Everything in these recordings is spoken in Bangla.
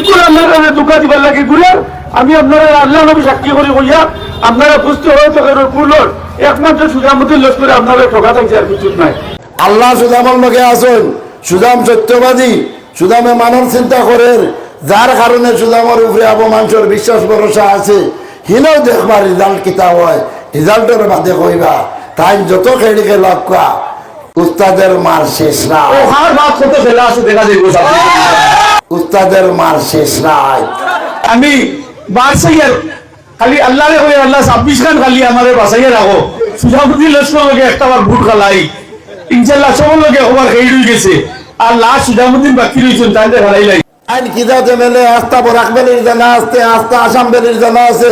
বিলকুল আল্লাহর কাছে দুঃখা দিবার লাগে ঘুরে আমি আপনারা আল্লাহ নবী সাক্ষী করে কইয়া আপনারা বুঝতে হয়ে থাকেন ভুলর একমাত্র সুজামুদ্দিন লস্করে আপনারা ঠকা থাকছে আর কিছু নাই। আল্লাহ সুদামর লগে আসুন সুদাম সত্যবাদী। সুদামে মানব চিন্তা করেন। যার কারণে সুদামর উপরে অপমাংসর বিশ্বাস ভরসা আছে। হিলেও দেখবার রেজাল্ট কিতা হয় রেজাল্টের বাদে কইবা। তাই যত খেড়িকে লক্কা উস্তাদের মার শেষ না ও হার বাপ কত ফেলা আছে দেখা যাইব উস্তাদের মার শেষ নাই আমি বাসাইয়ার খালি আল্লাহ রে কই আল্লাহ ছাব্বিশ খান খালি আমাদের বাসাইয়া রাখো সুজামুদ্দিন লস্কর লগে একটা বার ভোট খালাই। ইনশাল্লাহ লগে হবার খেয়ে গেছে। আর লাস্ট সুজামুদ্দিন বাকি রয়েছেন হারাই লাই আইন কিদাত এমএলএ আস্থা বরাক বেলির জানা আছে আস্থা আসাম বেলির জানা আছে।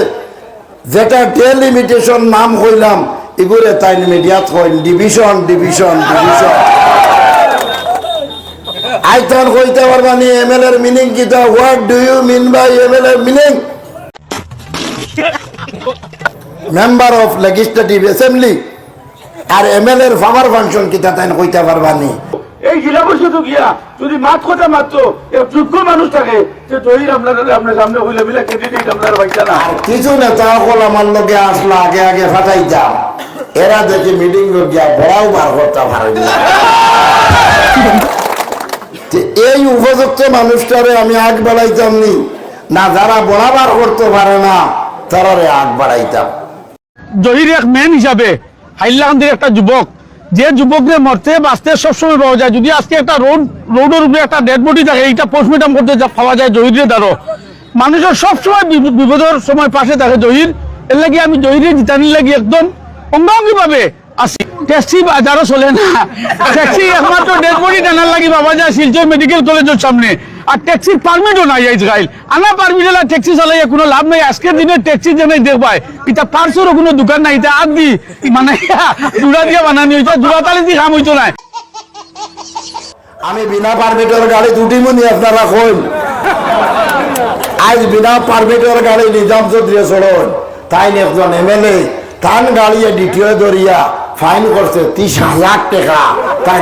যেটা ডেলিমিটেশন নাম হইলাম এগুলো তাই মিডিয়াত হইন ডিভিশন ডিভিশন ডিভিশন আই তখন কইতে পারবানি এমএলএ এর মিনিং কিটা what do you mean by MLA meaning member of legislative assembly R MLA এর পাওয়ার ফাংশন কিটা তাই কইতে পারবানি এই জেলা পরিষদ গিয়া যদি মাত কথা মাত্র যোগ্য মানুষ থাকে যে তৈরি আপনার আপনার সামনে হইলে বিলে ক্যান্ডিডেট আপনার বাইতা না কিছু নেতা সকল আমার লগে আসলো আগে আগে ফাটাই যাও। এরা দেখি মিটিং গিয়া বড়াও বার করতে পারে না। এই উপযুক্ত মানুষটারে আমি আগ বাড়াইতাম নি। না, যারা বড়া বার করতে পারে না, তারারে আগ বাড়াইতাম। জহির এক মেন হিসাবে হাইলাকান্দির একটা যুবক। যে যুবকরে মরতে, বাঁচতে সবসময় পাওয়া যায়। যদি আজকে একটা রোড, রোডের উপরে একটা ডেড বডি থাকে, এইটা পোস্টমর্টম করতে পাওয়া যায় জহিরের দ্বারা মানুষের সবসময় বিপ- বিপদের সময় পাশে থাকে জহির। এর লাগি আমি জহিরের জিতানির লাগি একদম অঙ্গাঙ্গি আসি। ট্যাক্সি বাজারও চলে না। ট্যাক্সি একমাত্র ডেড বডি টানার পাওয়া যায় শিলচর মেডিকেল কলেজের সামনে। আর ট্যাক্সির পারমিটও নাই গাইল আনা পারমিট হলে ট্যাক্সি কোনো লাভ নাই। আজকের দিনে ট্যাক্সি যেন দেখবাই এটা পার্সেরও কোনো দোকান নাই। এটা আদ দি মানে জোড়া দিয়ে বানানি জোড়া তালি দিয়ে হইতো আমি বিনা পারমিটের গাড়ি দুটি মনি আপনারা কইন। আজ বিনা পারমিটের গাড়ি নিজাম চৌধুরী চলন তাই একজন এমএলএ তান গাড়িয়ে দ্বিতীয় দরিয়া ফাইন করছে ত্রিশ হাজার টাকা। তাই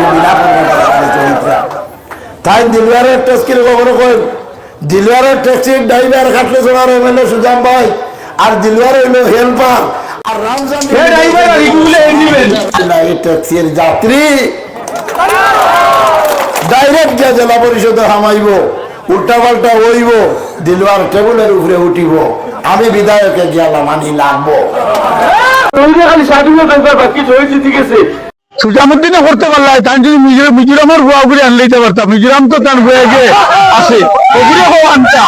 তাই দিলওয়ারের ট্যাক্সির খবর কইন দিলওয়ারের ট্যাক্সির ড্রাইভার খাটলে চলার এমএলএ সুজাম ভাই আর দিলওয়ার হইল হেল্পার আর রামজান ট্যাক্সির যাত্রী। ডাইরেক্ট যে জেলা পরিষদে হামাইব উল্টা পাল্টা হইব দিলওয়ার টেবিলের উপরে উঠিব। আমি বিধায়কে গেলাম আমি লাগবো। খালি সার্টিফিকেট বাকি সুজামুদ্দিনে করতে পারলাই তাই যদি মিজোরাম মিজোরামের হুয়া করে আনলে দিতে পারতাম। মিজোরাম তো তার হয়ে গিয়ে আছে। ওগুলো হো আনতা।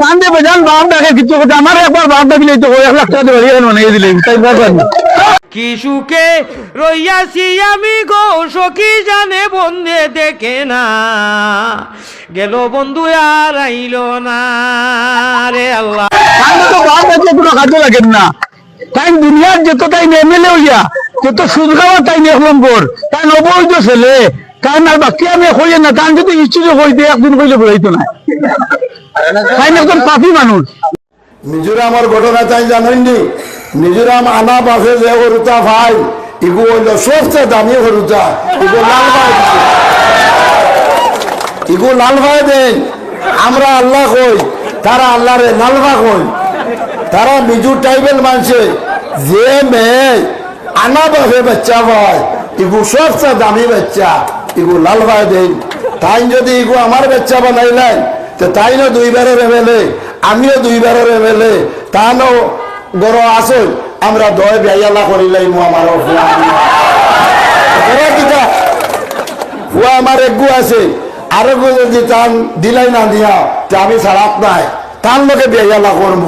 তান দিয়ে বেজান বাপ ডাকে কিছু কথা। আমার একবার বাপ ডাকিলে তো এক লাখ টাকা দিয়ে বানিয়ে দিলে। তাই পারবেন কি সুখে রইয়াছি আমি গো সখী জানে বন্ধে দেখে না। গেল বন্ধু আর আইল না রে আল্লাহ। তো বাপ ডাকলে কোনো কাজে লাগেন না। তাই দুনিয়ার যত তাই এমএলএ হইয়া, যত সুদ খাওয়া তাই নম্বর তাই নবৈধ ছেলে, তাই না বাকি আমি হইয়ে না, তাই যদি ইচ্ছুক হইতে একদিন কইলে বলাইতো না তাই একজন পাপি মানুষ। মিজোরামের ঘটনা তাই জানেননি? মিজোরাম আনা পাশে যে হরুতা ভাই, ইগু হইল সবচেয়ে দামি হরুতা। ইগু লাল ভাই। ইগু লাল ভাই দেন আমরা আল্লাহ কই, তারা আল্লাহরে লালভা কই। তারা মিজু ট্রাইবেল মানছে। যে মেয়ে আনা বাপে বাচ্চা পায়, ইগু সবচেয়ে দামি বাচ্চা, ইগু লাল ভাই দেন। তাই যদি ইগু আমার বাচ্চা বানাইলেন, তো না দুইবারের এমএলএ, আমিও দুইবারের এমএলএ। তানো গর আসল, আমরা দয় বেয়ালা করিলাই মু আমার কিতা? হুয়া আমার একগু আছে আরও যদি টান দিলাই না দিয়া, তে আমি ছাড়াত নাই। তার লোকে বেয়ালা করব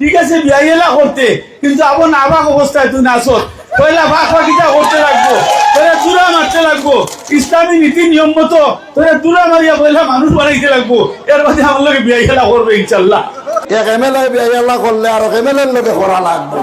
ঠিক আছে বিয়াইলা করতে। কিন্তু আবার নাবাক অবস্থায় তুই নাচত পয়লা ভাগ পাখিটা করতে লাগবো? তোরা দূরা মারতে লাগবো? ইসলামী নীতি নিয়ম মতো তোরা দূরা মারিয়া পয়লা মানুষ বানাইতে লাগবো? এর মধ্যে আমার লোকে বিয়াই খেলা করবে, ইনশাল্লাহ। এক এমএলএ বেয়ালা করলে আর এমএলএর লোকে করা লাগবে।